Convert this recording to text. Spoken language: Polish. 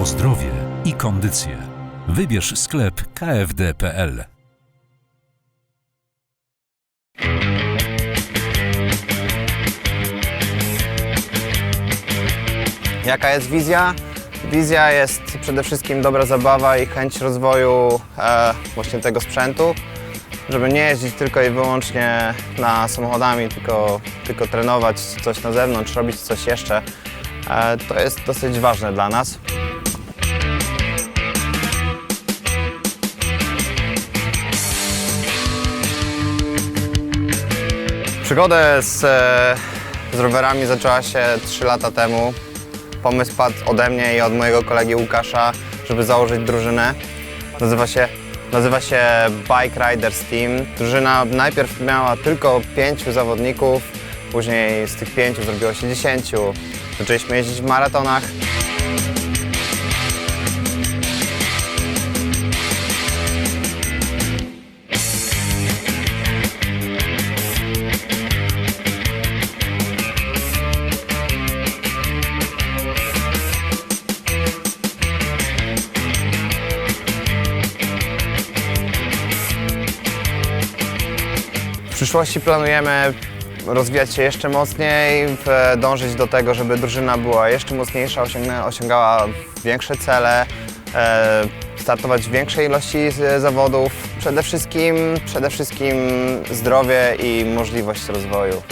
o zdrowie i kondycję. Wybierz sklep kfd.pl. Jaka jest wizja? Wizja jest przede wszystkim dobra zabawa i chęć rozwoju e, właśnie tego sprzętu, żeby nie jeździć tylko i wyłącznie na samochodami, tylko, tylko trenować coś na zewnątrz, robić coś jeszcze. E, to jest dosyć ważne dla nas. Przygodę z, e, z rowerami zaczęła się 3 lata temu. Pomysł padł ode mnie i od mojego kolegi Łukasza, żeby założyć drużynę. Nazywa się, nazywa się Bike Riders Team. Drużyna najpierw miała tylko pięciu zawodników, później z tych pięciu zrobiło się dziesięciu. Zaczęliśmy jeździć w maratonach. W przyszłości planujemy rozwijać się jeszcze mocniej, dążyć do tego, żeby drużyna była jeszcze mocniejsza, osiągała większe cele, e, startować w większej ilości zawodów. Przede wszystkim, przede wszystkim zdrowie i możliwość rozwoju.